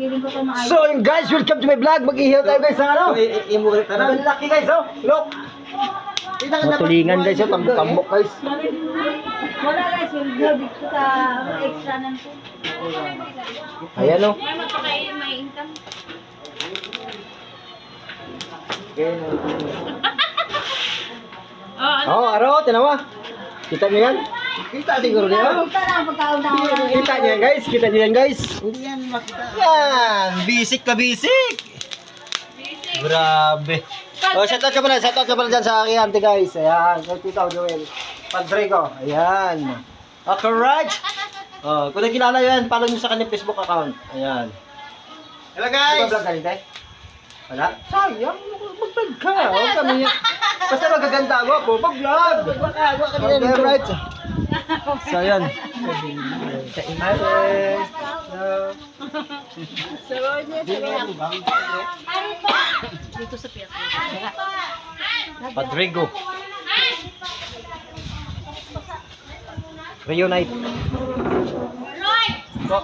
So yun guys, welcome to my vlog. Mag-ihaw tayo guys ng ano. Ang laki guys, oh. Look. Matulingan guys, oh. Tambok, tambok guys. Wala guys, yung ko sa extra po. Ayan oh. May mapakain, may income. Oh, ano? Oh, aro, tinawa. Kita niyo yan? Kita siguro niya. Na, pagkaon na ako. Kita niyo yan guys, kita niyo yan guys. Hindi yan makita. Yan, bisik ka bisik. Grabe. Oh, shout out ka pala, shout out ka pala dyan sa aking auntie guys. Ayan, kay Tita Joel. Padre ko. Ayan. Oh, courage. Oh, kung nakilala yan, follow nyo sa kanyang Facebook account. Ayan. Hello Guys! guys! Mag-vlog ka rin, Tay? Wala? Sayang, mag-vlog ka. Huwag kami yan. Basta magaganda ako po, mag-vlog. Okay, right. So, yan. Hi, guys. Dito sa Piat. Padrigo. Reunite. Po.